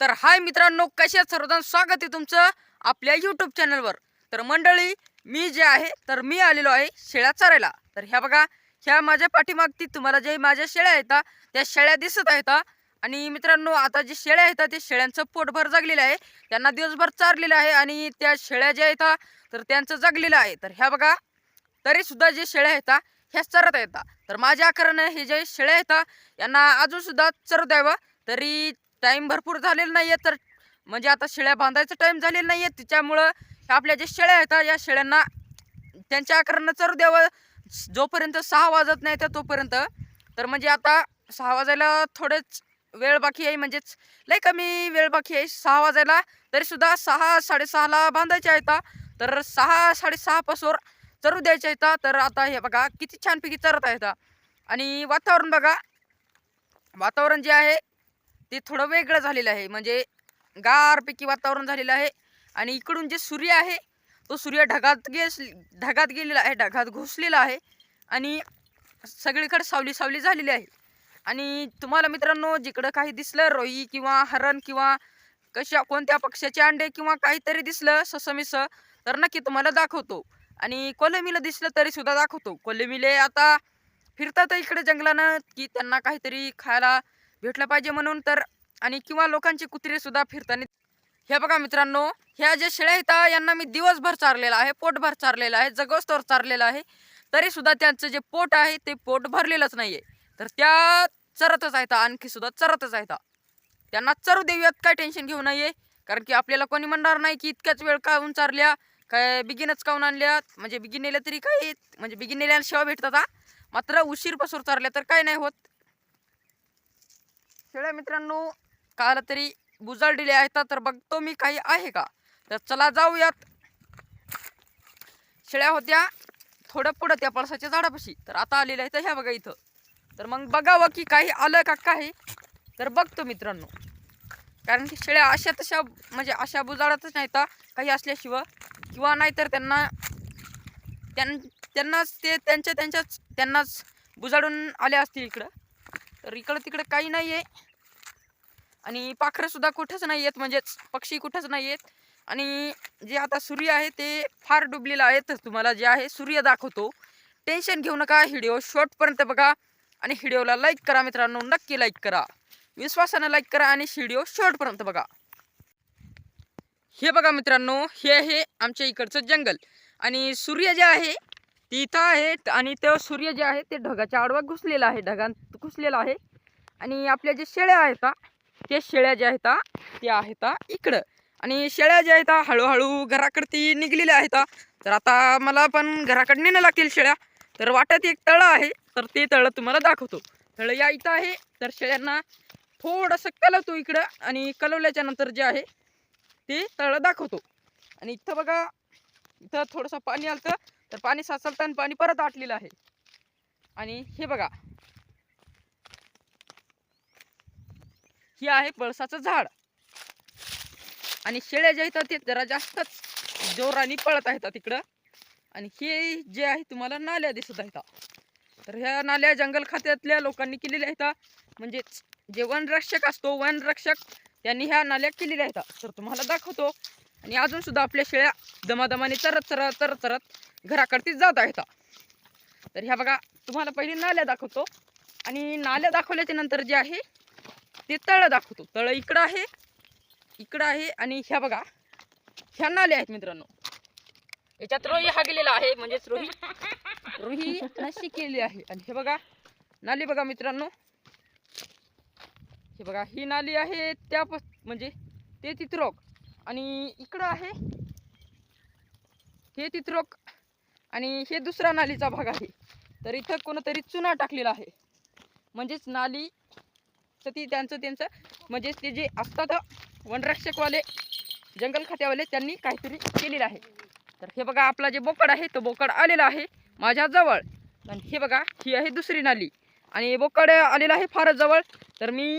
तर हाय मित्रांनो कशा सर्वजण? स्वागत आहे तुमचं आपल्या यूट्यूब चॅनलवर तर मंडळी मी जे आहे तर मी आलेलो आहे शेळ्या चरायला. तर ह्या बघा ह्या माझ्या पाठीमागती तुम्हाला जे माझ्या शेळ्या आहेत त्या शेळ्या दिसत आहेत. आणि मित्रांनो आता जे शेळ्या आहेत ते शेळ्यांचं पोटभर जगलेलं आहे. त्यांना दिवसभर चारलेलं आहे आणि त्या शेळ्या ज्या आहेत तर त्यांचं जगलेलं आहे. तर ह्या बघा तरीसुद्धा जे शेळ्या आहेत ह्या चरत आहेत. तर माझ्या आकारानं हे जे शेळ्या आहेत यांना अजूनसुद्धा चरत चरू द्यावं तरी टाईम भरपूर झालेला नाही आहे तर म्हणजे आता शेळ्या बांधायचं टाईम झालेला नाही आहे त्याच्यामुळं आपल्या ज्या शेळ्या आहेत या शेळ्यांना त्यांच्या आकारानं चरू द्यावं. जोपर्यंत सहा वाजत नाही त्या तोपर्यंत. तर म्हणजे आता सहा वाजायला थोडेच वेळ बाकी आहे म्हणजेच लय कमी वेळ बाकी आहे. सहा वाजायला तरीसुद्धा सहा साडेसहाला बांधायचे आहेत. तर सहा साडेसहापासून चरू द्यायचे आहेत. तर आता हे बघा किती छानपैकी चरत आहेत. आणि वातावरण बघा वातावरण जे आहे ते थोडं वेगळं झालेलं आहे. म्हणजे गारपैकी वातावरण झालेलं आहे. आणि इकडून जे सूर्य आहे तो सूर्य ढगात गे ढगात गेलेला आहे ढगात घुसलेला आहे. आणि सगळीकडे सावली सावली झालेली आहे. आणि तुम्हाला मित्रांनो जिकडं काही दिसलं रोई किंवा हरण किंवा कशा कोणत्या पक्ष्याचे अंडे किंवा काहीतरी दिसलं ससमिस तर नक्की तुम्हाला दाखवतो. आणि कोलमीला दिसलं तरी सुद्धा दाखवतो. कोलमीले आता फिरतात इकडे जंगलानं की त्यांना काहीतरी खायला भेटलं पाहिजे म्हणून तर. आणि किंवा लोकांचे कुत्रेसुद्धा फिरताना. हे बघा मित्रांनो ह्या ज्या शेळ्या आहेत यांना मी दिवसभर चारलेला आहे पोटभर चारलेलं आहे जगोस्तवर चारलेलं आहे. तरी सुद्धा त्यांचं जे पोट आहे ते पोट भरलेलंच नाहीये. तर त्या चरतच आहेत आणखी सुद्धा चरतच आहेत. त्यांना चरू देऊयात काय टेन्शन घेऊ नये. कारण की आपल्याला कोणी म्हणणार नाही की इतक्याच वेळ काहून चारल्या काय बिगिनच काहून आणल्या? म्हणजे बिगिन नेल्या तरी काय म्हणजे बिगिन नेल्याशिवाय भेटतात मात्र उशीर चारल्या तर काय नाही होत. शेळ्या मित्रांनो काल तरी बुजाळलेले आहेत तर बघतो मी काही आहे का? तर चला जाऊयात. शेळ्या होत्या थोडं पुढं त्या पळसाच्या झाडापाशी. तर आता आलेल्या आहेत ह्या बघा इथं. तर मग बघावं की काही आलं का काही. तर बघतो मित्रांनो. कारण की शेळ्या अशा तशा म्हणजे अशा बुजाळतच नाही तर काही असल्याशिवाय. किंवा नाहीतर त्यांना त्यां त्यांनाच ते त्यांच्या त्यांच्याच त्यांनाच बुजाडून आले असतील इकडं. तर इकडं तिकडं काही नाही आहे आणि पाखरंसुद्धा कुठंच नाही आहेत म्हणजेच पक्षी कुठंच नाही आहेत आणि जे आता सूर्य आहे ते फार डुबलेलं आहे तर तुम्हाला जे आहे सूर्य दाखवतो. टेन्शन घेऊ नका व्हिडिओ शॉर्टपर्यंत बघा. आणि व्हिडिओला लाईक करा मित्रांनो नक्की लाईक करा. विश्वासानं लाईक करा आणि व्हिडिओ शॉर्टपर्यंत बघा. हे बघा मित्रांनो हे आहे आमच्या इकडचं जंगल. आणि सूर्य जे आहे ती इथं आहे आणि ते सूर्य जे आहे ते ढगाच्या आडवा घुसलेला आहे ढगांत घुसलेला आहे. आणि आपल्या जे शेळ्या आहेत त्या ते शेळ्या ज्या आहेत त्या आहेत इकडं. आणि शेळ्या ज्या आहेत हळूहळू घराकडती निघलेल्या आहेत. तर आता मला पण घराकडे नेणं लागतील शेळ्या. तर वाट्यात एक तळं आहे तर ते तळं तुम्हाला दाखवतो. तळं या इथं आहे तर शेळ्यांना थोडंसं कलवतो इकडं. आणि कलवल्याच्या नंतर जे आहे ते तळं दाखवतो. आणि इथं बघा इथं थोडंसं पाणी आलं तर पाणी साचलतं आणि पाणी परत आटलेलं आहे. आणि हे बघा. हे आहे पळसाचं झाड. आणि शेळ्या ज्या आहेत ते जरा जास्तच जोराने पळत आहेत तिकडं आणि हे जे आहे तुम्हाला नाल्या दिसत आहेत. तर ह्या नाल्या जंगल खात्यातल्या लोकांनी केलेल्या आहेत. म्हणजेच जे वनरक्षक असतो वनरक्षक त्यांनी ह्या नाल्या केलेल्या आहेत. तर तुम्हाला दाखवतो आणि अजून सुद्धा आपल्या शेळ्या दमादमाने चरत चरत चरत चरत घराकडतीच जात आहेत. तर ह्या बघा तुम्हाला पहिली नाल्या दाखवतो. आणि नाल्या दाखवल्याच्या नंतर जे आहे ते तळं दाखवतो. तळं इकडं आहे इकडं आहे आणि ह्या बघा ह्या नाल्या आहेत मित्रांनो. याच्यात रोही हा गेलेला आहे म्हणजेच रोही. रोही नशी केली आहे. आणि हे बघा नाली बघा मित्रांनो. हे बघा ही नाली आहे त्या म्हणजे ते तिथरोग आणि इकडं आहे. हे तिथरोक आणि हे दुसरा नालीचा भाग आहे. तर इथं कोणतरी चुना टाकलेला आहे. म्हणजेच नाली तर ती त्यांचं त्यांचं. म्हणजे ते जे असतात वनरक्षकवाले जंगल खात्यावाले त्यांनी काहीतरी केलेलं आहे. तर हे बघा आपला जे बोकड आहे तो बोकड आलेला आहे माझ्या जवळ. आणि हे बघा ही आहे दुसरी नाली. आणि बोकड आलेला आहे फारच जवळ. तर मी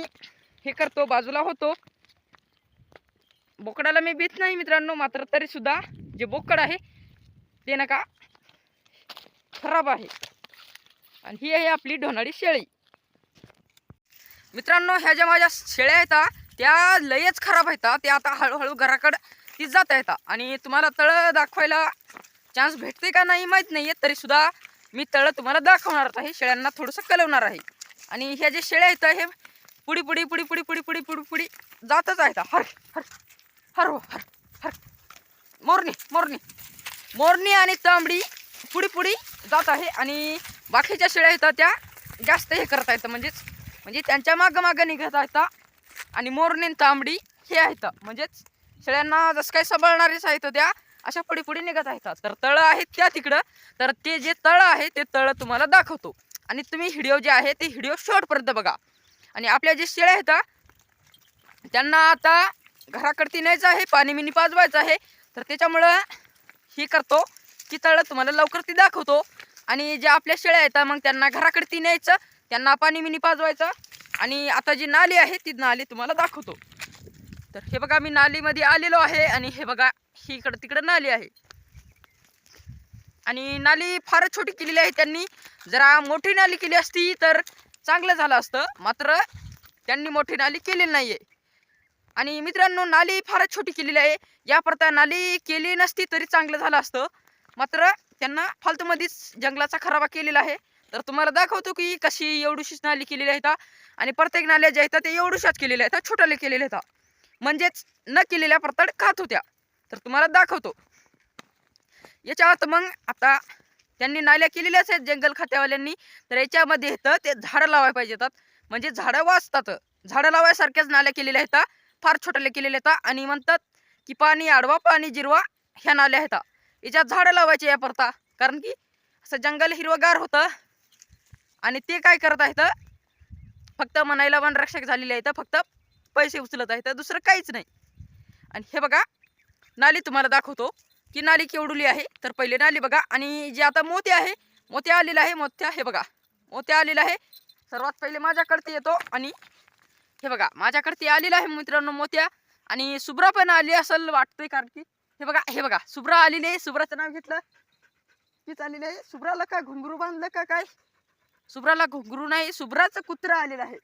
हे करतो बाजूला होतो. बोकडाला मी भीत नाही मित्रांनो मात्र तरी सुद्धा जे बोकड आहे ते नका खराब आहे. आणि ही आहे आपली ढोनाळी शेळी. मित्रांनो ह्या ज्या माझ्या शेळ्या आहेत त्या लयच खराब आहेत त्या आता हळूहळू घराकडं ती जात आहेत आणि तुम्हाला तळं दाखवायला चान्स भेटते का नाही माहीत नाही तरी सुद्धा मी तळं तुम्हाला दाखवणार आहे. शेळ्यांना थोडंसं कलवणार आहे. आणि ह्या जे शेळ्या आहेत हे पुढी पुढी पुढी पुढी पुढी पुढी पुढी पुढी जातच आहेत हर हर. हर हो, हर हर मोरणी मोरणी मोरणी आणि तांबडी पुढी पुढी जात आहे आणि बाकीच्या शेळ्या आहेत त्या जास्त हे करत आहेत. म्हणजेच म्हणजे त्यांच्या मागं मागं निघत आहेत. आणि मोरणी तांबडी हे आहेत. म्हणजेच शेळ्यांना जसं काही सांभाळणारेच आहेत त्या अशा पुढे पुढे निघत आहेत. तर तळं आहेत त्या तिकडं. तर ते जे तळं आहे ते तळं तुम्हाला दाखवतो. आणि तुम्ही व्हिडिओ जे आहे ते व्हिडिओ शॉर्टपर्यंत बघा. आणि आपल्या जे शेळ्या आहेत त्यांना आता घराकडती न्यायचं आहे पाणी मिनी पाजवायचं आहे. तर त्याच्यामुळं हे करतो. की तळं तुम्हाला लवकर ती दाखवतो. आणि जे आपल्या शेळ्या आहेत मग त्यांना घराकडती न्यायचं त्यांना पाणी मिनी पाजवायचं. आणि आता जी नाली आहे ती नाली तुम्हाला दाखवतो. तर हे बघा मी नालीमध्ये आलेलो आहे आणि हे बघा ही इकडं तिकडं नाली आहे. आणि नाली फारच छोटी केलेली आहे त्यांनी. जरा मोठी नाली केली असती तर चांगलं झालं असतं. मात्र त्यांनी मोठी नाली केलेली नाही आहे आणि मित्रांनो नाली फारच छोटी केलेली आहे. या प्रता नाली केली नसती तरी चांगलं झालं असतं. मात्र त्यांना फालतूमध्येच जंगलाचा खराबा केलेला आहे. तर तुम्हाला दाखवतो की कशी एवढीशीच नाली केलेली आहेत. आणि प्रत्येक नाल्या ज्या आहेत त्या एवढूशाच केलेल्या आहेत. छोट्याला केलेल्या आहेत. म्हणजेच न केलेल्या प्रताड खात होत्या. तर तुम्हाला दाखवतो. याच्यात मग आता त्यांनी नाल्या केलेल्याच आहेत जंगल खात्यावाल्यांनी. तर याच्यामध्ये येतं ते झाडं लावायला पाहिजेतात म्हणजे झाडं वाचतात. झाडं लावायसारख्याच नाल्या केलेल्या आहेत. फार छोटले केलेले आहेत आणि म्हणतात की पाणी आडवा पाणी जिरवा ह्या नाल्या आहेत याच्यात झाडं लावायचे या परता कारण की असं जंगल हिरवगार होतं. आणि ते काय करत आहेत फक्त म्हणायला वनरक्षक झालेले आहेत फक्त पैसे उचलत आहेत दुसरं काहीच नाही. आणि हे बघा नाली तुम्हाला दाखवतो की नाली केवडुली आहे. तर पहिले नाली बघा आणि जे आता मोती आहे मोत्या आलेला आहे मोत्या हे बघा. मोत्या आलेला आहे. सर्वात पहिले माझ्याकडते येतो आणि हे बघा माझ्याकडे आलेलं आहे मित्रांनो मोत्या. आणि सुब्रा पण आली असेल वाटतंय कारण की. हे बघा हे बघा सुब्रा आलेली आहे सुब्राचं नाव घेतलं. तीच आलेली आहे. सुब्राला काय घुंगरू बांधलं का काय? सुब्राला घुंगरू नाही सुब्राचं कुत्रा आलेलं आहे.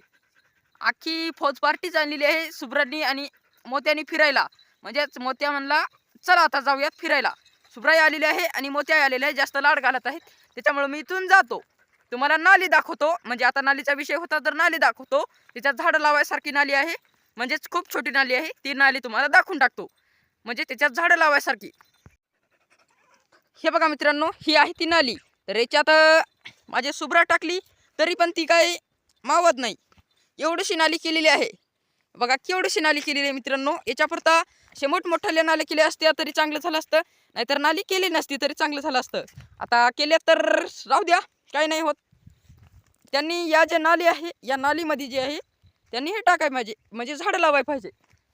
अख्खी फौज पार्टीच आणलेली आहे सुब्रांनी आणि मोत्यानी फिरायला. म्हणजेच मोत्या म्हणला चला आता जाऊयात फिरायला. सुब्राई आलेली आहे आणि मोत्या आलेले आहे जास्त लाड घालत आहेत. त्याच्यामुळे मी इथून जातो. तुम्हाला नाली दाखवतो. म्हणजे आता नालीचा विषय होता तर नाली दाखवतो. त्याच्यात झाडं लावायसारखी नाली आहे. म्हणजेच खूप छोटी नाली आहे. ती नाली तुम्हाला दाखवून टाकतो. म्हणजे त्याच्यात झाडं लावायसारखी. हे बघा मित्रांनो ही आहे ती नाली. तर याच्यात माझी माझे सुब्रा टाकली तरी पण ती काय मावत नाही. एवढीशी नाली केलेली आहे. बघा केवढीशी नाली केलेली आहे मित्रांनो. याच्यापुरता असे मोठमोठ्या नाली केल्या असत्या तरी चांगलं झालं असतं. नाहीतर नाली केली नसती तरी चांगलं झालं असतं. आता केल्या तर राहू द्या. काही नाही होत. त्यांनी या ज्या नाली आहे या नालीमध्ये जे आहे त्यांनी हे टाकाय पाहिजे. म्हणजे झाडं लावाय पाहिजे.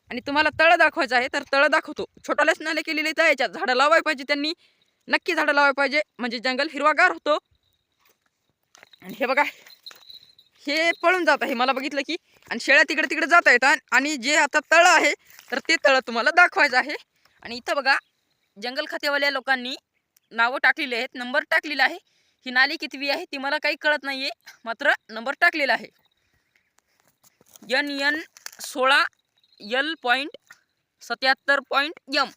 आणि तुम्हाला तळं दाखवायचं आहे तर तळं दाखवतो. छोट्यालाच नाले केलेले तर याच्यात झाडं लावाय पाहिजे त्यांनी. नक्की झाडं लावाय पाहिजे. म्हणजे जंगल हिरवागार होतो. आणि हे बघा हे पळून जात आहे. मला बघितलं की आणि शेळ्या तिकडे तिकडे जात आहेत. आणि- जे आता तळं आहे तर ते तळं तुम्हाला दाखवायचं आहे. आणि इथं बघा जंगल खातेवाल्या लोकांनी नावं टाकलेली आहेत नंबर टाकलेला आहे. ही नाली कितवी आहे ती मला काही कळत नाही आहे मात्र नंबर टाकलेला आहे. एन एन सोळा यल पॉईंट सत्याहत्तर पॉईंट यम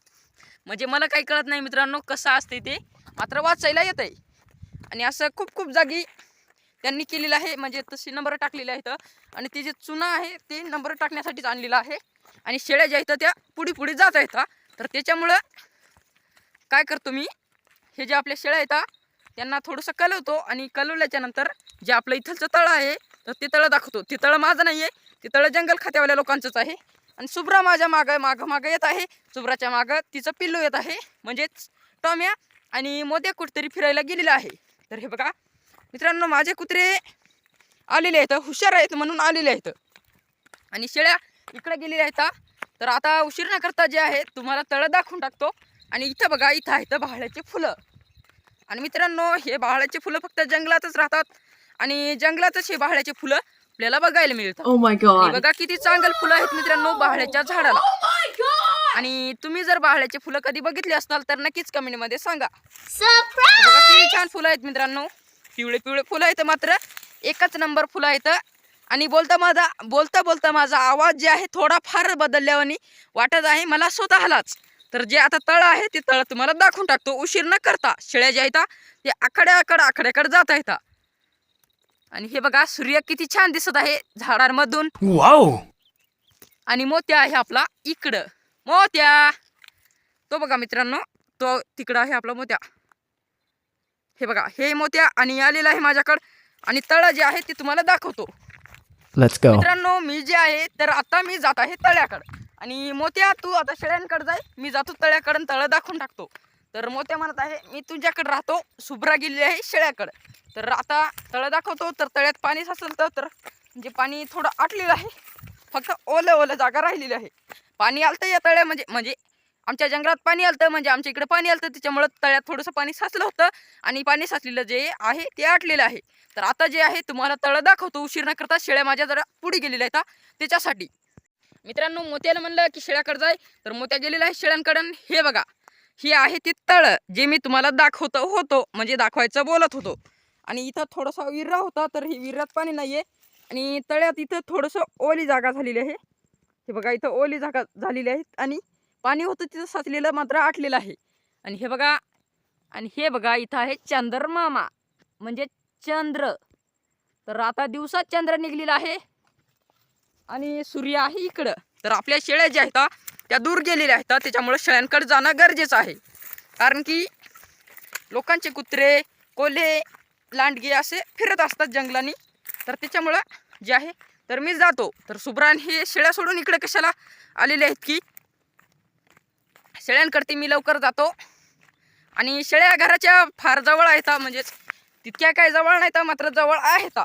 म्हणजे मला काही कळत नाही मित्रांनो कसं असते ते. मात्र वाचायला येत आहे आणि असं खूप खूप जागी त्यांनी केलेलं आहे. म्हणजे तशी नंबर टाकलेले आहेत. आणि ते जे चुना आहे ते नंबर टाकण्यासाठीच आणलेलं आहे. आणि शेळ्या ज्या आहेत त्या पुढे पुढे जात आहेत तर त्याच्यामुळं काय करतो मी? हे जे आपल्या शेळ्या आहेत त्यांना थोडंसं कलवतो आणि कलवल्याच्या नंतर जे आपलं इथलचं तळं आहे तर ते तळं दाखवतो. ते तळं माझं नाही आहे ते तळं जंगल खात्यावाल्या लोकांचंच आहे. आणि सुब्रा माझ्या मागं मागं मागं येत आहे. सुब्राच्या मागं तिचं पिल्लू येत आहे. म्हणजेच टॉम्या आणि मोद्या कुठेतरी फिरायला गेलेला आहे. तर हे बघा मित्रांनो माझे कुत्रे आलेले आहेत हुशार आहेत म्हणून आलेले आहेत. आणि शेळ्या इकडे गेलेल्या आहेत तर आता उशीर न करता जे आहे तुम्हाला तळं दाखवून टाकतो. आणि इथं बघा इथं आहेत बहाळ्याचे फुलं. आणि मित्रांनो हे बहाळ्याचे फुलं फक्त जंगलातच राहतात. आणि जंगलातच हे बहाळ्याचे फुलं आपल्याला बघायला मिळतात. Oh. बघा किती चांगल फुलं आहेत मित्रांनो बहाळ्याच्या झाडाला. आणि तुम्ही जर बहाळ्याचे फुलं कधी बघितले असताल तर नक्कीच कमेंटमध्ये सांगा. Surprise! बघा किती छान फुलं आहेत मित्रांनो. पिवळे पिवळे फुलं आहेत मात्र. एकच नंबर फुलं आहेत. आणि बोलता माझा बोलता बोलता माझा आवाज जे आहे थोडा फार बदलल्यावानी वाटत आहे मला स्वतःलाच. तर जे आता तळ आहे ते तळ तुम्हाला दाखवून टाकतो. उशीर न करता शेळ्या ज्या आहेत ते आकड्याकडे आकड्याकडे जात आहेत. आणि हे बघा सूर्य किती छान दिसत आहे झाडांमधून. Wow! आणि मोत्या आहे आपला इकडं. मोत्या! तो बघा मित्रांनो तो तिकडं आहे आपला मोत्या. हे बघा हे मोत्या आणि आलेला आहे माझ्याकडं. आणि तळ जे आहे ते तुम्हाला दाखवतो. मित्रांनो मी जे आहे तर आता मी जात आहे तळ्याकडं. आणि मोत्या तू आता शेळ्यांकडे जाय. मी जातो तळ्याकडं तळ दाखवून टाकतो. तर मोत्या म्हणत आहे मी तुझ्याकडे राहतो. शुभ्रा गेलेली आहे शेळ्याकडं. तर आता तळ दाखवतो. तर तळ्यात पाणी साचलं तर म्हणजे पाणी थोडं आटलेलं आहे. फक्त ओलं ओलं जागा राहिलेली आहे. पाणी आलतं या तळ्या म्हणजे म्हणजे आमच्या जंगलात पाणी आलतं म्हणजे आमच्या इकडे पाणी आलतं. त्याच्यामुळं तळ्यात थोडंसं पाणी साचलं होतं. आणि पाणी साचलेलं जे आहे ते आटलेलं आहे. तर आता जे आहे तुम्हाला तळं दाखवतो. उशीर न करता शेळ्या माझ्या जरा पुढे गेलेल्या आहेत त्याच्यासाठी मित्रांनो मोत्याला म्हणलं की शेळ्याकडे जाय. तर मोत्या गेलेला आहे शेळ्यांकडं हे बघा ही आहे ती तळ जे मी तुम्हाला दाखवतो होतो म्हणजे दाखवायचं बोलत होतो. आणि इथं थोडासा विर्रा होता तर ही विर्रात पाणी नाही आहे आणि तळ्यात इथं थोडंसं ओली जागा झालेली आहे. हे बघा इथं ओली जागा झालेली आहे आणि पाणी होतं तिथं साचलेलं मात्र आटलेलं आहे. आणि हे बघा आणि हे बघा इथं आहे चंद्रमामा म्हणजे चंद्र. तर आता दिवसात चंद्र निघलेला आहे. आणि सूर्य आहे इकडं. तर आपल्या शेळ्या ज्या आहेत त्या दूर गेलेल्या आहेत. त्याच्यामुळं शेळ्यांकडे जाणं गरजेचं आहे. कारण की लोकांचे कुत्रे कोले लांडगे असे फिरत असतात जंगलांनी. तर त्याच्यामुळं जे आहे तर मी जातो. तर सुब्रान हे शेळ्या सोडून इकडे कशाला आलेले आहेत की? शेळ्यांकडे मी लवकर जातो. आणि शेळ्या घराच्या फार जवळ आहेत म्हणजेच तितक्या काय जवळ नाही तर मात्र जवळ आहेत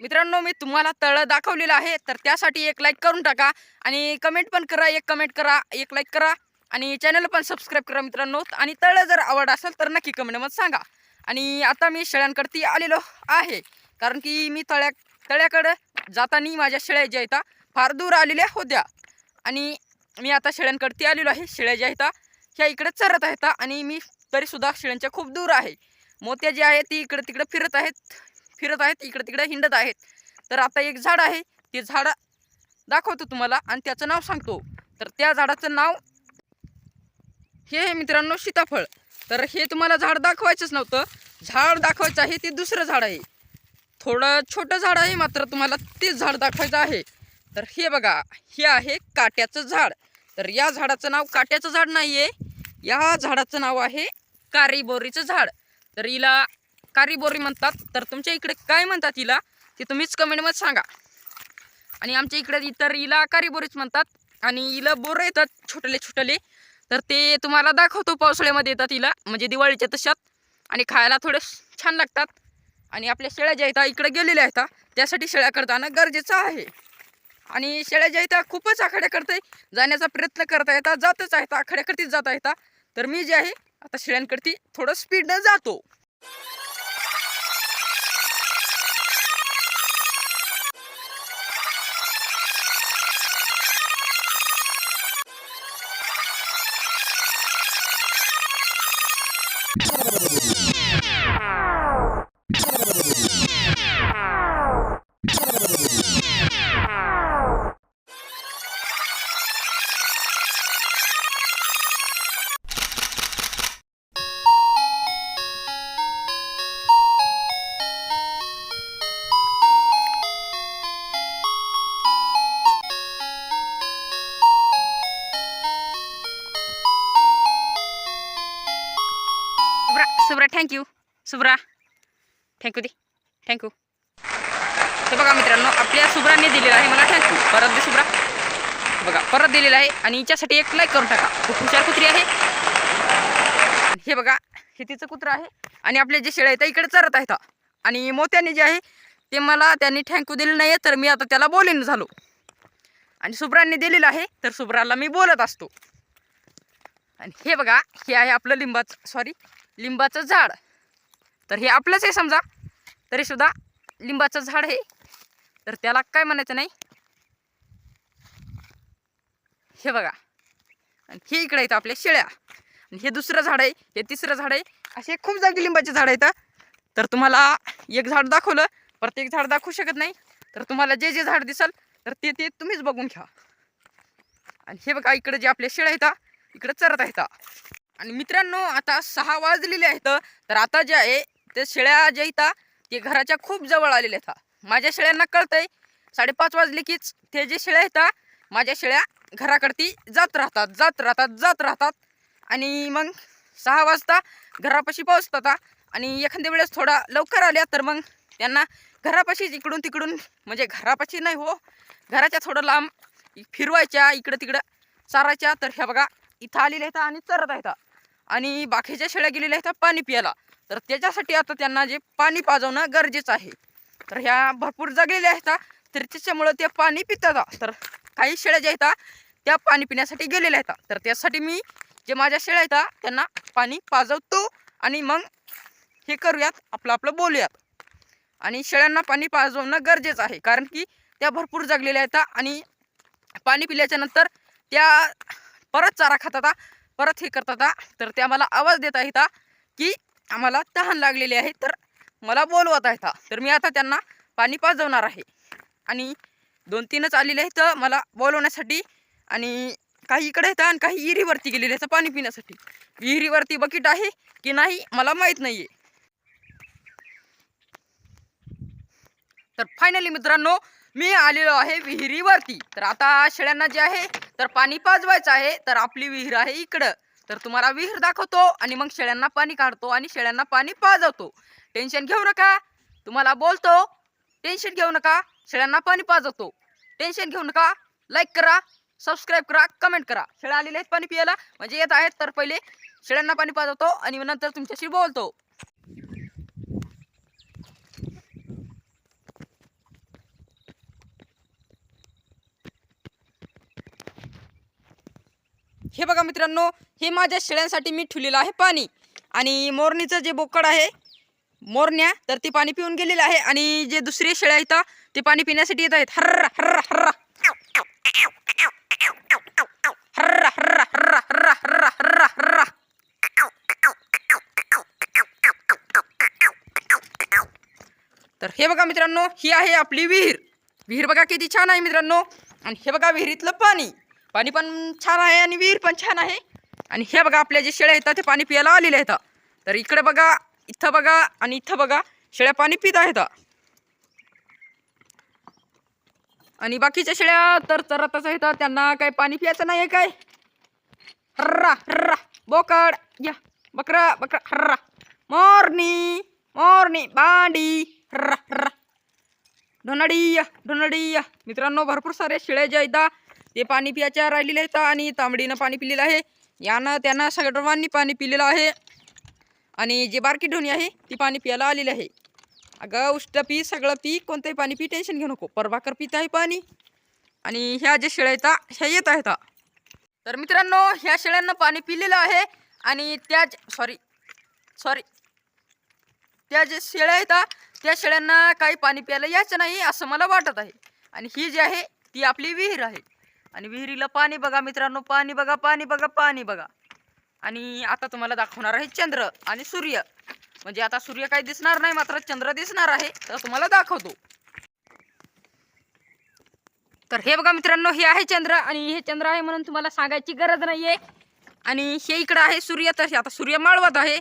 मित्रांनो मी तुम्हाला तळ दाखवलेलं आहे तर त्यासाठी एक लाईक करून टाका आणि कमेंट पण करा एक कमेंट करा एक लाईक करा आणि चॅनल पण सबस्क्राईब करा मित्रांनो. आणि तळ जर आवड असेल तर नक्की कमेंटमध्ये सांगा. आणि आता मी शेळ्यांकडती आलेलो आहे कारण की मी तळ्या तळ्याकडं जाताना माझ्या शेळ्या ज्या आहेत फार दूर आलेल्या होत्या. आणि मी आता शेळ्यांकडती आलेलो आहे शेळ्या ज्या आहेत ह्या इकडे चरत आहेत आणि मी तरीसुद्धा शेळ्यांच्या खूप दूर आहे. मोत्या जे आहे ती इकडं तिकडं फिरत आहेत. फिरत आहेत इकडे तिकडे हिंडत आहेत. तर आता एक झाड आहे ते झाड दाखवतो तुम्हाला आणि त्याचं नाव सांगतो. तर त्या झाडाचं नाव हे आहे मित्रांनो सीताफळ. तर हे तुम्हाला झाड दाखवायचंच नव्हतं. झाड दाखवायचं आहे ते दुसरं झाड आहे. थोडं छोटं झाड आहे मात्र तुम्हाला तेच झाड दाखवायचं आहे. तर हे बघा हे आहे काट्याचं झाड. तर या झाडाचं नाव काट्याचं झाड नाही आहे या झाडाचं नाव आहे कारीबोरीचं झाड. तर हिला कारीबोरी म्हणतात. तर तुमच्या इकडे काय म्हणतात हिला? ते तुम्हीच कमेंटमध्ये सांगा. आणि आमच्या इकडे इतर हिला कारीबोरीच म्हणतात. आणि हिला बोरं येतात छोटले छोटले. तर ते तुम्हाला दाखवतो पावसाळ्यामध्ये येतात हिला. म्हणजे दिवाळीच्या तशात. आणि खायला थोडे छान लागतात. आणि आपल्या शेळ्या ज्या आहेत इकडे गेलेल्या आहेत त्यासाठी शेळ्या करताना गरजेचं आहे. आणि शेळ्या ज्या आहेत खूपच आखाड्याकडे जाण्याचा प्रयत्न करता येतात जातच आहेत आखाड्याकडतीच जाता येतात तर मी जे आहे आता शेळ्यांकडती थोडं स्पीडनं जातो. Thank you Subra thank you they thank you तर बघा मित्रांनो आपल्या सुब्राने दिलेला आहे मला थँक्यू परत दे सुब्रा बघा परत दिलेला आहे आणि हिच्यासाठी एक लाईक करून टाका. खूप हुशार कुत्री आहे. हे बघा हे तिचं कुत्रं आहे. आणि आपले जे शेळ्या आहेत इकडे चरत आहेत. आणि मोत्याने जे आहे ते मला त्यांनी थँक्यू दिलं नाही तर मी आता त्याला बोलेन झालो. आणि सुब्रांनी दिलेलं आहे तर सुब्राला मी बोलत असतो. आणि हे बघा हे आहे आपलं लिंबाचं सॉरी लिंबाचं झाड. तर हे आपलंच आहे समजा. तरीसुद्धा लिंबाचं झाड आहे. तर त्याला काय म्हणायचं नाही? हे बघा. आणि हे इकडे आहेत आपल्या शेळ्या. आणि हे दुसरं झाड आहे हे तिसरं झाड आहे. असे खूप जागी लिंबाचे झाड आहेत तर तुम्हाला एक झाड दाखवलं प्रत्येक झाड दाखवू शकत नाही. तर तुम्हाला जे जे झाड दिसल तर ते ते तुम्हीच बघून घ्या. आणि हे बघा इकडे जे आपल्या शेळ्या आहेत इकडे चरत आहेत. आणि मित्रांनो आता सहा वाजलेले आहेत. तर आता जे आहे ते शेळ्या जे इथं ते घराच्या खूप जवळ आलेले आहेत. माझ्या शेळ्यांना कळतंय साडेपाच वाजले कीच ते जे शेळ्या आहेत माझ्या शेळ्या घराकडती जात राहतात जात राहतात जात राहतात. आणि मग सहा वाजता घरापाशी पोहोचतात आणि एखाद्या वेळेस थोडा लवकर आल्या तर मग त्यांना घरापाशीच इकडून तिकडून म्हणजे घरापाशी नाही हो घराच्या थोडं लांब फिरवायच्या इकडं तिकडं चारायच्या. तर ह्या बघा इथं आलेल्या आहेत आणि चरत आहेत. आणि बाकीच्या शेळ्या गेलेल्या आहेत पाणी प्यायला. तर त्याच्यासाठी आता त्यांना जे पाणी पाजवणं गरजेचं आहे. तर ह्या भरपूर जगलेल्या आहेत तर त्याच्यामुळं ते पाणी पितात. तर काही शेळ्या ज्या आहेत त्या पाणी पिण्यासाठी गेलेल्या आहेत. तर त्यासाठी मी जे माझ्या शेळ्या आहेत त्यांना पाणी पाजवतो आणि मग हे करूयात आपलं आपलं बोलूयात. आणि शेळ्यांना पाणी पाजवणं गरजेचं आहे. कारण की त्या भरपूर जगलेल्या आहेत आणि पाणी पिल्याच्यानंतर त्या परत चारा खातात परत हे करतात तर ते आम्हाला आवाज देत आहेत की आम्हाला तहान लागलेली आहे. तर मला बोलवत आहेत तर मी आता त्यांना पाणी पाजवणार आहे. आणि दोन तीनच आलेले आहेत मला बोलवण्यासाठी आणि काही इकडे आहेत आणि काही विहिरीवरती गेलेले आहेत पाणी पिण्यासाठी. विहिरीवरती बकेट आहे की नाही मला माहीत नाही आहे तर फायनली मित्रांनो मी आलेलो आहे विहिरीवरती. तर आता शेळ्यांना जे आहे तर पाणी पाजवायचं आहे तर आपली विहीर आहे इकडं. तर तुम्हाला विहीर दाखवतो आणि मग शेळ्यांना पाणी काढतो आणि शेळ्यांना पाणी पाजवतो. टेन्शन घेऊ नका. तुम्हाला बोलतो टेन्शन घेऊ नका. शेळ्यांना पाणी पाजवतो. टेन्शन घेऊ नका. लाईक करा सबस्क्राईब करा कमेंट करा. शेळ्या आलेले आहेत पाणी पियाला. म्हणजे येत आहेत तर पहिले शेळ्यांना पाणी पाजवतो आणि नंतर तुमच्याशी बोलतो. हे बघा मित्रांनो हे माझ्या शेळ्यांसाठी मी ठेवलेलं आहे पाणी. आणि मोरणीचं जे बोकड आहे मोरण्या तर ते पाणी पिऊन गेलेलं आहे. आणि जे दुसरे शेळ्या इथं ते पाणी पिण्यासाठी येत आहेत. हर्रा हर्रा हर्रा. हर्रा हर्रा हर्रा हर्रा हर्रा हर्रा हर्रा. तर हे बघा मित्रांनो ही आहे आपली विहीर. विहीर बघा किती छान आहे मित्रांनो. आणि हे बघा विहिरीतलं पाणी. पाणी पण छान आहे आणि विहीर पण छान आहे. आणि हे बघा आपल्या जे शेळ्या आहेत ते पाणी पियाला आलेले आहेत. तर इकडे बघा इथं बघा आणि इथं बघा शेळ्या पाणी पित आहेत. आणि बाकीच्या शेळ्या तर चरतच आहेत. त्यांना काय पाणी पियाचं नाही आहे काय? हर्रा हर्रा बोकड. या बकरा बकरा हर्रा. मोरणी मोरणी बांडी. हर्रा हर्रा. ढोनाडिया या मित्रांनो भरपूर सारे शेळ्या ज्या आहेत ते पाणी पियाच्या राहिलेले आहेत आणि तांबडीनं पाणी पिलेलं आहे. यानं त्यांना सर्वांनी पाणी पिलेलं आहे. आणि जे बारकी ढोणी आहे ती पाणी प्यायला आलेली आहे. अगं उष्ट पी सगळं पी कोणतंही पाणी पी टेन्शन घेऊ नको. परभाकर पित आहे पाणी. आणि ह्या ज्या शेळ्या आहेत ह्या येत आहेत. तर मित्रांनो ह्या शेळ्यांना पाणी पिलेलं आहे. आणि त्या सॉरी सॉरी त्या जे शेळ्या आहेत त्या शेळ्यांना काही पाणी प्यायला यायचं नाही असं मला वाटत आहे. आणि ही जी आहे ती आपली विहीर आहे. आणि विहिरीला पाणी बघा मित्रांनो पाणी बघा पाणी बघा पाणी बघा. आणि आता तुम्हाला दाखवणार आहे चंद्र आणि सूर्य. म्हणजे आता सूर्य काही दिसणार नाही मात्र चंद्र दिसणार आहे. तर तुम्हाला दाखवतो. तर हे बघा मित्रांनो हे आहे चंद्र आणि हे चंद्र आहे म्हणून तुम्हाला सांगायची गरज नाही आणि हे इकडं आहे सूर्य तर आता सूर्य माळवत आहे.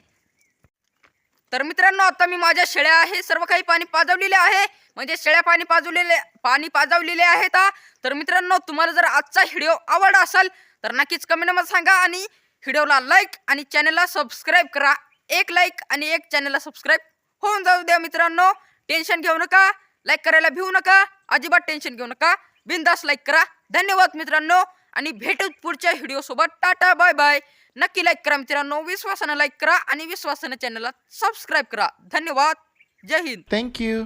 तर मित्रांनो आता मी माझ्या शेळ्या आहे सर्व काही पाणी पाजवलेले आहे. म्हणजे शेळ्या पाणी पाजवलेले पाणी पाजवलेले आहेत तर मित्रांनो तुम्हाला जर आजचा व्हिडिओ आवडला असेल तर नक्कीच कमेंटमध्ये सांगा आणि व्हिडिओला लाईक आणि चॅनलला सबस्क्राईब करा. एक लाईक आणि एक चॅनलला सबस्क्राईब होऊन जाऊ द्या मित्रांनो. टेन्शन घेऊ नका लाईक करायला भिवू नका अजिबात टेन्शन घेऊ नका. बिंदास लाईक करा. धन्यवाद मित्रांनो आणि भेटू पुढच्या व्हिडिओसोबत टाटा बाय बाय नक्की लाईक करा मित्रांनो. विश्वासानं लाईक करा आणि विश्वासानं चॅनलला सबस्क्राईब करा. धन्यवाद. जय हिंद. Thank you.